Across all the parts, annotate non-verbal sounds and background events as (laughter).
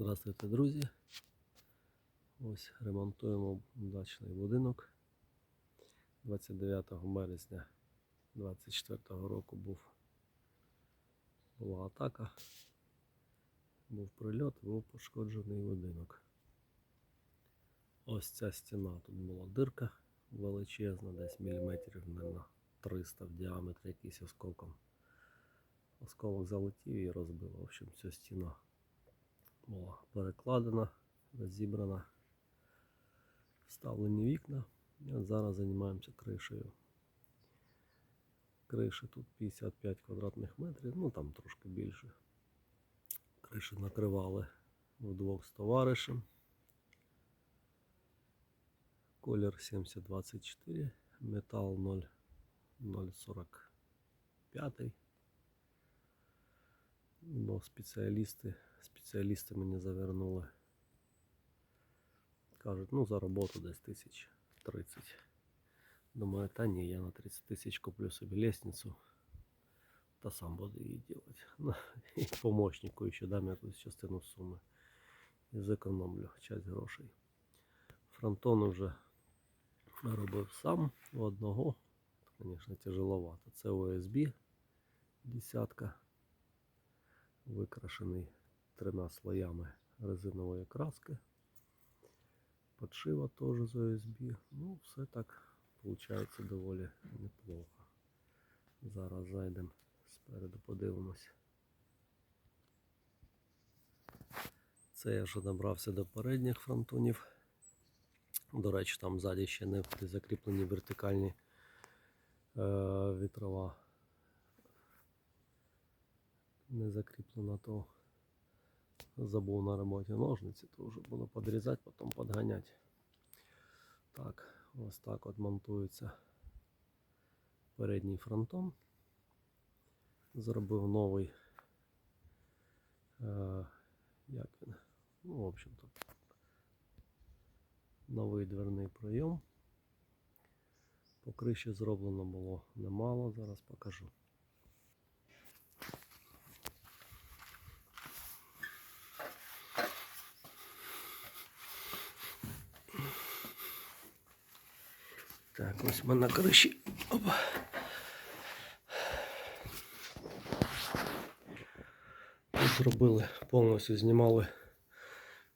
Здравствуйте, друзі. Ось ремонтуємо дачний будинок. 29 березня 24 року був, була атака, був прильот, був пошкоджений будинок. Ось ця стіна, тут була дирка величезна, десь міліметрів, мабуть, 300 в діаметрі якийсь осколком. Осколок залетів і розбив. В общем, ця стіна була перекладена, розібрана, вставлені вікна. І от зараз займаємося кришею. Криші тут 55 квадратних метрів, ну там трошки більше. Криші накривали вдвох з товаришем. Колір 7024, метал 0, 0,45. Ну, спеціалісти, спеціалісти мені завернули. Кажуть, ну за роботу десь тисяч 30. Думаю, та ні, я на 30 тисяч куплю собі лестницю. Та сам буду її робити. (laughs) Ну, і помощнику ще дам якусь частину суми. І зекономлю часть грошей. Фронтон вже робив сам у одного. Звісно, тяжеловато. Це ОСБ десятка викрашений трьома слоями резинової краски. Подшива теж з ОСБ. Ну, все так виходить доволі неплохо. Зараз зайдемо спереду, подивимось. Це я вже добрався до передніх фронтонів. До речі, там ззаді ще не закріплені вертикальні е, вітрова не закріплено, то забув на роботі ножниці, то вже буду подрізати, потім подганяти. Так, ось так от монтується передній фронтон. Зробив новий, е, як він, ну, в общем-то, новий дверний пройом. По зроблено було немало, зараз покажу. Так, ось ми на криші. Опа. Зробили, повністю знімали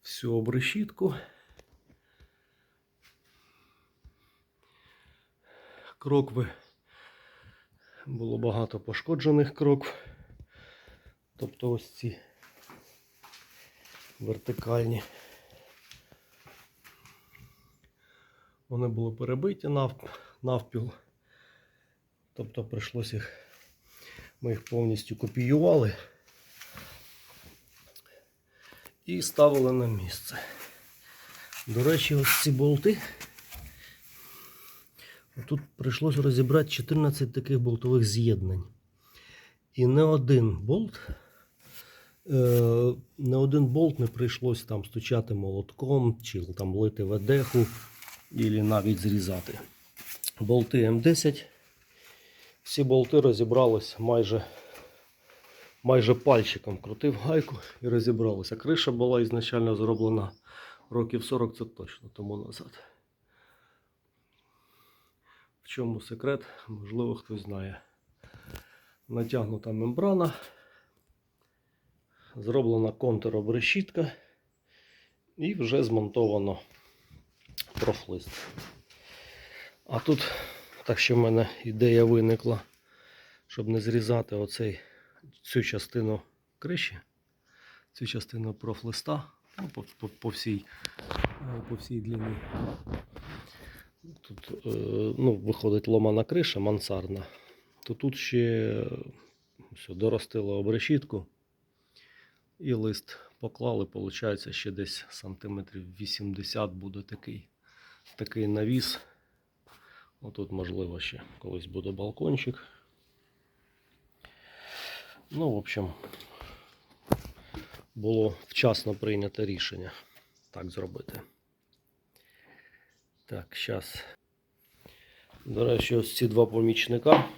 всю обрешітку. Крокви. Було багато пошкоджених крокв. Тобто ось ці вертикальні. Вони були перебиті нав- навпіл. Тобто прийшлося їх. Ми їх повністю копіювали і ставили на місце. До речі, ось ці болти. Тут прийшлося розібрати 14 таких болтових з'єднань. І не один болт, е, не один болт не прийшлося там стучати молотком чи там лити ведеху і навіть зрізати. Болти М10. Всі болти розібрались майже майже пальчиком. Крутив гайку і розібралися. Криша була ізначально зроблена років 40 це точно тому назад. В чому секрет, можливо, хтось знає. Натягнута мембрана, зроблена контуробрешітка і вже змонтовано профлист. А тут, так що в мене ідея виникла, щоб не зрізати оцей, цю частину криші, цю частину профлиста ну, по, по, по, всій, е, по всій длині. Тут е, ну, виходить ломана криша мансардна, то тут ще все, доростило обрешітку і лист поклали, виходить, ще десь сантиметрів 80 буде такий, такий навіс. Отут, можливо, ще колись буде балкончик. Ну, в общем, було вчасно прийнято рішення так зробити. Так, зараз. До речі, ось ці два помічника,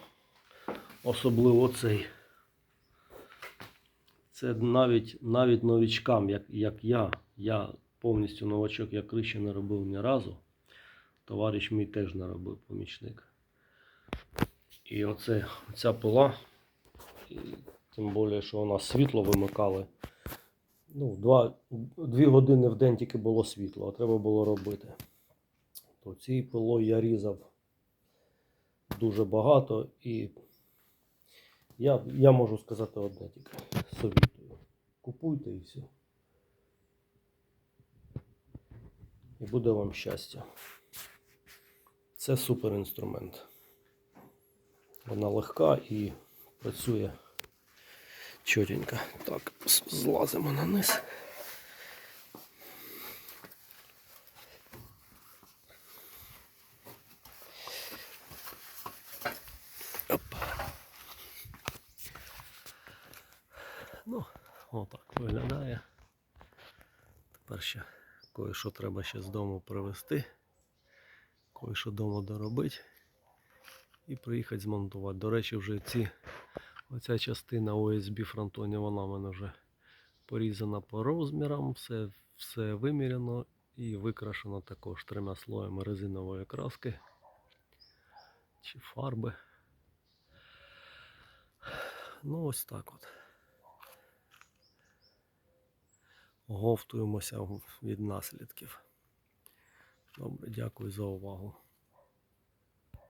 особливо цей. Це навіть, навіть новічкам, як, як я. Я повністю новачок, я криші не робив ні разу. Товариш мій теж не робив помічник. І оце, ця пила, і тим більше, що у нас світло вимикали. Ну, два, дві години в день тільки було світло, а треба було робити. То цією пилою я різав дуже багато і я, я можу сказати одне тільки совітую. Купуйте і все. І буде вам щастя. Це супер інструмент. Вона легка і працює чотенько. Так, злазимо на низ. Ну, отак виглядає. Тепер ще кое-що треба ще з дому привезти, кое-що вдома доробити і приїхати змонтувати. До речі, вже ці, оця частина OSB фронтоні, вона в мене вже порізана по розмірам, все, все виміряно і викрашено також трьома слоями резинової краски чи фарби. Ну, ось так от. Оговтуємося від наслідків. Добре, дякую за увагу.